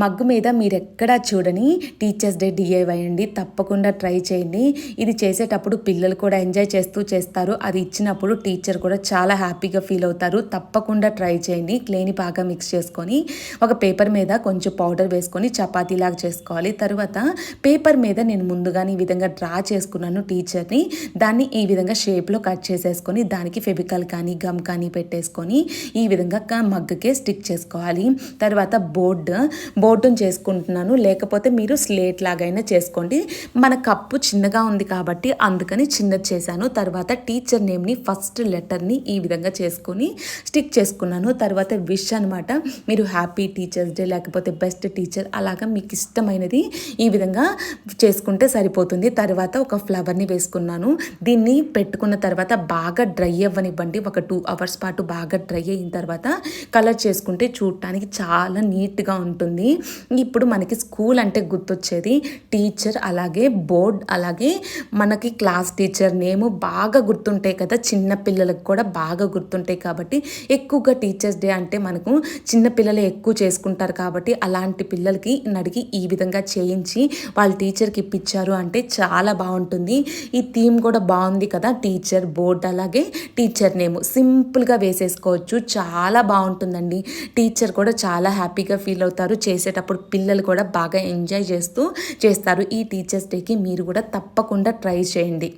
Mug మీద మీరు ఎక్కడా చూడని టీచర్స్ డే డిఐవై అండి. తప్పకుండా ట్రై చేయండి. ఇది చేసేటప్పుడు పిల్లలు కూడా ఎంజాయ్ చేస్తూ చేస్తారు. అది ఇచ్చినప్పుడు టీచర్ కూడా చాలా హ్యాపీగా ఫీల్ అవుతారు. తప్పకుండా ట్రై చేయండి. క్లేని బాగా మిక్స్ చేసుకొని ఒక పేపర్ మీద కొంచెం పౌడర్ వేసుకొని చపాతీలాగా చేసుకోవాలి. తర్వాత పేపర్ మీద నేను ముందుగానే ఈ విధంగా డ్రా చేసుకున్నాను టీచర్ని. దాన్ని ఈ విధంగా షేప్లో కట్ చేసేసుకొని దానికి ఫెవికల్ కానీ గమ్ కానీ పెట్టేసుకొని ఈ విధంగా మగ్గుకే స్టిక్ చేసుకోవాలి. తర్వాత బోర్డు బోర్డును చేసుకుంటున్నాను. లేకపోతే మీరు స్లేట్ లాగైనా చేసుకోండి. మన కప్పు చిన్నగా ఉంది కాబట్టి అందుకని చిన్నది చేశాను. తర్వాత టీచర్ నేమ్ని ఫస్ట్ లెటర్ని ఈ విధంగా చేసుకొని స్టిక్ చేసుకున్నాను. తర్వాత విష్ అనమాట మీరు హ్యాపీ టీచర్స్ డే లేకపోతే బెస్ట్ టీచర్ అలాగా మీకు ఇష్టమైనది ఈ విధంగా చేసుకుంటే సరిపోతుంది. తర్వాత ఒక ఫ్లవర్ని వేసుకున్నాను. దీన్ని పెట్టుకున్న తర్వాత బాగా డ్రై అవ్వనివ్వండి. ఒక టూ అవర్స్ పాటు బాగా డ్రై అయిన తర్వాత కలర్ చేసుకుంటే చూడటానికి చాలా నీట్గా ఉంటుంది. ఇప్పుడు మనకి స్కూల్ అంటే గుర్తొచ్చేది టీచర్ అలాగే బోర్డ్ అలాగే మనకి క్లాస్ టీచర్ నేము బాగా గుర్తుంటాయి కదా. చిన్న పిల్లలకు కూడా బాగా గుర్తుంటాయి కాబట్టి ఎక్కువగా టీచర్స్ డే అంటే మనకు చిన్నపిల్లలే ఎక్కువ చేసుకుంటారు కాబట్టి అలాంటి పిల్లలకి నడిగి ఈ విధంగా చేయించి వాళ్ళ టీచర్కి ఇప్పించారు అంటే చాలా బాగుంటుంది. ఈ థీమ్ కూడా బాగుంది కదా. టీచర్ బోర్డ్ అలాగే టీచర్ నేమ్. సింపుల్గా వేసేసుకోవచ్చు. చాలా బాగుంటుందండి. టీచర్ కూడా చాలా హ్యాపీగా ఫీల్ అవుతారు. చేసేటప్పుడు పిల్లలు కూడా బాగా ఎంజాయ్ చేస్తూ చేస్తారు. ఈ టీచర్స్ డేకి మీరు కూడా తప్పకుండా ట్రై చేయండి.